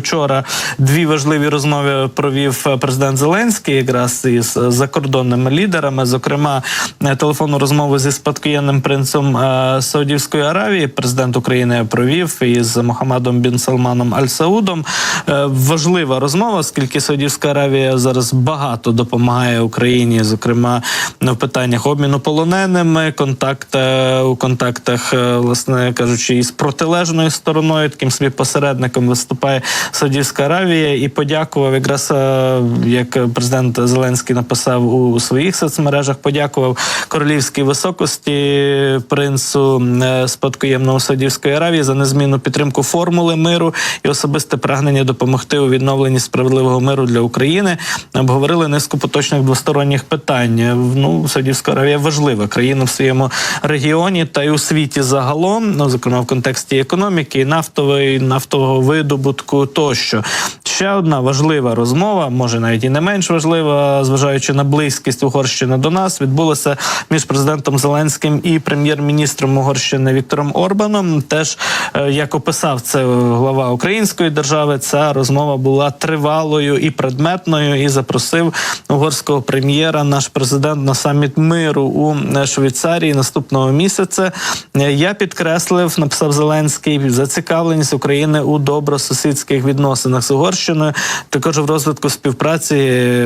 Вчора дві важливі розмови провів е, президент Зеленський якраз із закордонними лідерами. Зокрема, е, телефонну розмову зі спадкоємним принцем е, Саудівської Аравії. Президент України провів із Мохаммадом бін Салманом Аль Саудом. Е, Важлива розмова, оскільки Саудівська Аравія зараз багато допомагає Україні, зокрема в питаннях обміну полоненими, контакт е, у контактах, е, власне кажучи, із протилежною стороною, таким собі посередником виступає Саудівська Аравія і подякував якраз е, як президент Зеленський написав у своїх соцмережах. Подякував королівській високості принцу е, спадкоємного Саудівської Аравії за незмінну підтримку формули миру і особисте прагнення допомогти у відновленні справедливого миру для України. Обговорили низку поточних двосторонніх питань. Ну, Саудівська Аравія важлива країна в своєму регіоні та й у світі загалом, ну зокрема в контексті економіки, нафтової, нафтового видобутку тощо. Ще одна важлива розмова, може навіть і не менш важлива, зважаючи на близькість Угорщини до нас, відбулася між президентом Зеленським і прем'єр-міністром Угорщини Віктором Орбаном. Теж е, як описав це глава української держави, ця розмова була тривалою і предметною, і запросив угорського прем'єра, наш президент на саміт миру у е, Швейцарії наступного місяця. Е, Я підкреслив, написав Зеленський, зацікавленість України у добросусідських відносинах з Угорщиною, також в розвитку співпраці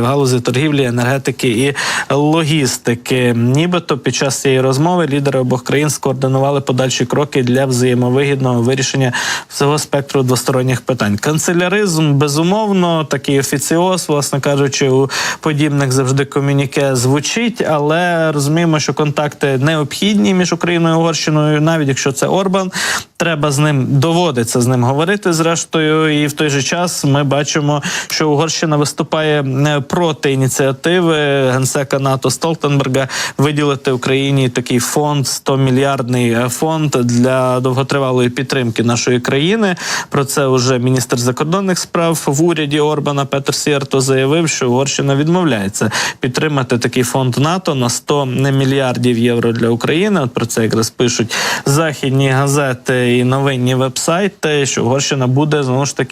в галузі торгівлі, енергетики і логістики. Нібито під час цієї розмови лідери обох країн скоординували подальші кроки для взаємовигідного вирішення всього спектру двосторонніх питань. Канцеляризм безумовно такий офіціоз, власне кажучи, у подібних завжди комюніке звучить, але розуміємо, що контакти необхідні між Україною і Угорщиною, навіть якщо це Орбан. Треба з ним доводиться з ним говорити. Зрештою, і в той же час ми бачимо, що Угорщина виступає е, проти ініціативи генсека НАТО Столтенберга виділити Україні такий фонд 100 мільярдний е, фонд для довготривалої підтримки нашої країни. Про це вже міністр закордонних справ в уряді Орбана Петер Сіарто заявив, що Угорщина відмовляється підтримати такий фонд НАТО на 100 мільярдів євро для України. От про це якраз пишуть західні газети і новинні вебсайти, що Угорщина буде знову ж таки,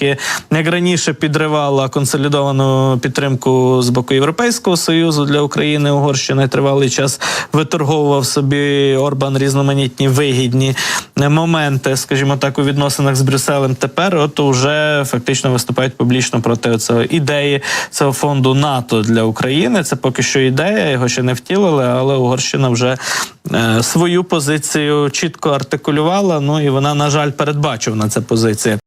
як раніше підривала консолідовану підтримку з боку Європейського союзу для України. Угорщина тривалий час виторговував собі Орбан різноманітні вигідні моменти, скажімо так, у відносинах з Брюсселем. Тепер от уже фактично виступають публічно проти цього ідеї цього фонду НАТО для України. Це поки що ідея, його ще не втілили, але Угорщина вже е, свою позицію чітко артикулювала. Ну і вона, на жаль, передбачувана ця позиція.